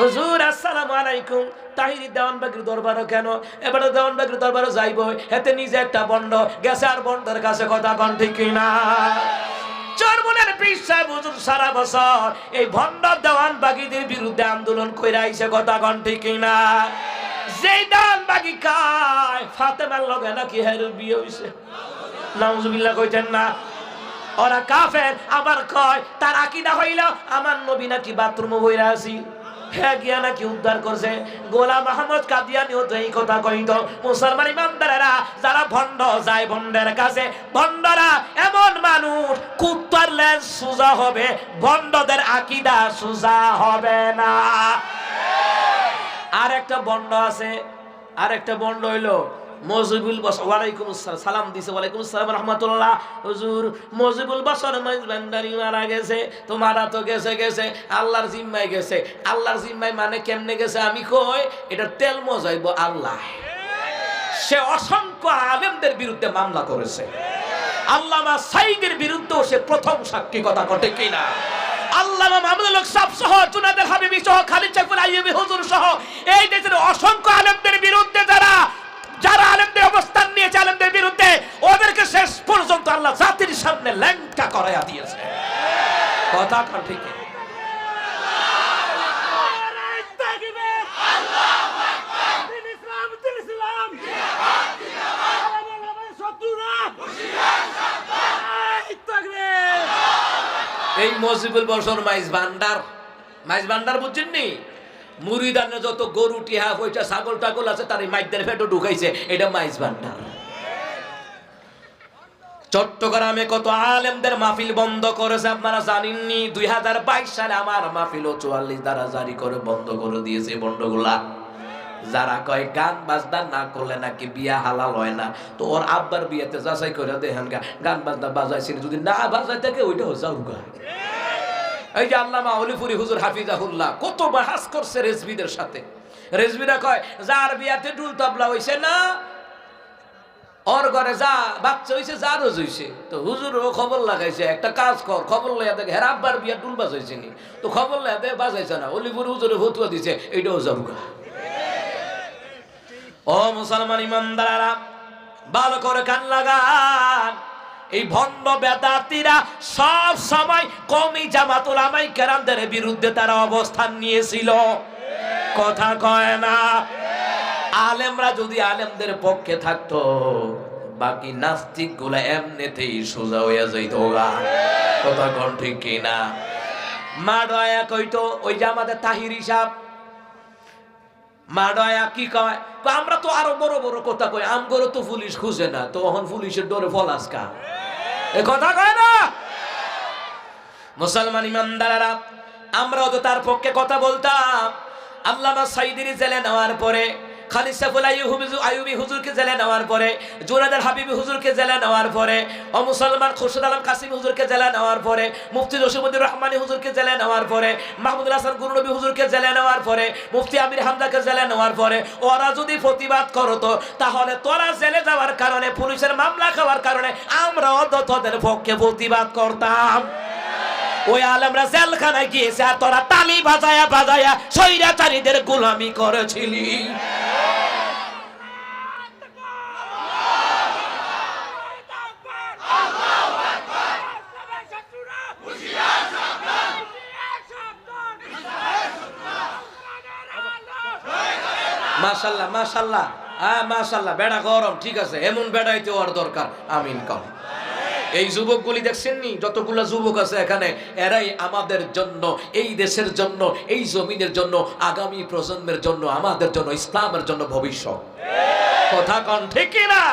হুজুর, আসসালামু আলাইকুম। তাহিরি দেওয়ানবাগির দরবারও কেন? এবারে দেওয়ানবাগির দরবারও যাইব। এতে নিজে একটা বন্ড। গেছে আর বন্ডের কাছে কথা কন ঠিক কিনা? চরমনের পিসা হুজুর, সারা বছর এই ভণ্ড দেওয়ান বাগিদের বিরুদ্ধে আন্দোলন কইরা আইছে, কথা কন ঠিক কিনা? যেই দেওয়ান বাগি কায় ফাতেমার লগে নাকি হের বিয়ে হইছে। নাউজুবিল্লাহ কইতেন না। ওরা কাফের, আবার কয়, তার আকিদা হইল, আমার নবী নাকি বাথরুমে বইরা আছি। হ্যাঁ গিয়া নাকি উদ্ধার করছে? গোলাম ইমানদারেরা, যারা ভণ্ড যায় ভণ্ডের কাছে, ভণ্ডরা এমন মানুষ, কুত্তার সোজা হবে, ভণ্ডদের আকিদা সোজা হবে না। আর একটা বন্ড আছে আর একটা বন্ড হইল মজিবুল বস, ওয়ালাইকুম আসসালাম, সালাম দিছে, ওয়ালাইকুম আসসালাম রহমতুল্লাহ। হুজুর, মজিবুল বসর মাইজবান্ডারি মারা গেছে তো মারা তো গেছে গেছে, আল্লাহর জিম্মায় গেছে। আল্লাহর জিম্মায় মানে কেমনে গেছে আমি কই? এটা তেল মজাইব আল্লাহ। সে অসংখ্য আলেমদের বিরুদ্ধে মামলা করেছে। আল্লামা সাইদের বিরুদ্ধেও সে প্রথম সাক্ষী কথা ঘটে কিনা? আল্লামা মামুনুল হক সাহেব সহ জুনাদের হাবিবি সহ, খালিদ চাকুর আইয়ুবি হুজুর সহ, এই দেশের অসংখ্য আলেমদের বিরুদ্ধে যারা যারা আলেমদের অবস্থান নিয়েছে আলেমদের বিরুদ্ধে ওদেরকে শেষ পর্যন্ত আল্লাহ জাতির সামনে ল্যাংটা করাইয়া দিয়েছে। কথা ঠিক এই মজিবুল বসর মাইজ ভান্ডার। মাইজ ভান্ডার বুঝছেন নি? মুড়িদানে যত গরু টিহা পয়সা, ছাগল টাগল আছে তার এই মাইকদের ফেটো ঢুকাইছে। এটা মাইজ ভান্ডার। চট্টগ্রামে কত আলেমদের মাহফিল বন্ধ করেছে আপনারা জানেননি? দুই হাজার বাইশ সালে আমার মাহফিল ও চুয়াল্লিশ দ্বারা জারি করে বন্ধ করে দিয়েছে এই বন্ডগুলা যারা কয় গান বাজনা না করলে নাকি বিয়া হালাল হয় না। তো ওর আব্বার বিয়েতে যাচাই করে দেখেন গা, গান বাজনা বাজাইছিল, যদি না বাজাই থাকে ওইটা যাও গা। এই যে আল্লামা অলিপুরি হুজুর হাফিজাহুল্লাহ, কত বাহাস করছে রেজবিদের সাথে। রেজবিরা কয়, যার বিয়াতে ডুল তবলা হইছে না ওর ঘরে যা বাচ্চা হইছে যার হইছে। তো হুজুর ও খবর লাগাইছে, একটা কাজ কর, খবর লইয়া দেখে, হের আব্বার বিয়া ডুল বাজাইছে নি। তো খবর লইয়া দেখে বাজাইছে না। অলিপুর হুজুরে ফতুয়া দিছে, এইটাও যাবগা ও মুসলমান ইমানদারা ভালো করে কান লাগান। এই ভণ্ড বেদাতিরা সব সময় কমি জামাতুল আমাই কেরামদের বিরুদ্ধে তারা অবস্থান নিয়েছিল। কথা কয় না। আলেমরা যদি আলেমদের পক্ষে থাকতো, বাকি নাস্তিকগুলা এমনিতেই সোজা হইয়া যাইত কথা কন ঠিক কিনা? মা দয়া কইতো, ওই যে আমাদের তাহির হিসাব মাডয়া কি কয়? আমরা তো আরও বড় বড় কথা কই আমগরো তো পুলিশ খুঁজে না তো এখন পুলিশের ডরে ফলাস কা এ কথা কয় না? মুসলমান ইমানদারেরা, আমরাও তো তার পক্ষে কথা বলতাম। আল্লামা সাইদিরি জেলে নেওয়ার পরে খালিদ সাইফুল হুজুরকে জেলে নেওয়ার পরে জুনাদের হাবিবি হুজুরকে জেলে নেওয়ার পরে, ও মুসলমান খুরশিদ আলম কাসিম হুজুরকে জেলে নেওয়ার পরে, মুফতি জসিমুদ্দিন রহমানি হুজুরকে জেলে নেওয়ার পরে, মাহমুদুল হাসান গুরুনবী হুজুরকে জেলে নেওয়ার পরে, মুফতি আমির হামদাকে জেলে নেওয়ার পরে, ওরা যদি প্রতিবাদ করতো তাহলে তোরা জেলে যাওয়ার কারণে, পুলিশের মামলা খাওয়ার কারণে, আমরা অত তোদের পক্ষে প্রতিবাদ করতাম। ওই আলেমরা জেলখানায় গিয়েছে আর তোরা তালি বাজায়া বাজায়া স্বৈরাচারীদের গোলামি করেছিলি। মাশাল্লাহ মাশাল্লাহ। হ্যাঁ মাশাল্লাহ, বেড়া গরম, ঠিক আছে, এমন বেড়াইতে হওয়ার দরকার, আমিন কম। এই যুবকগুলি দেখছেননি যতগুলো যুবক আছে এখানে, এরাই আমাদের জন্য, এই দেশের জন্য, এই জমিনের জন্য, আগামী প্রজন্মের জন্য, আমাদের জন্য, ইসলামের জন্য ভবিষ্যৎ। কথা কন, ঠিক না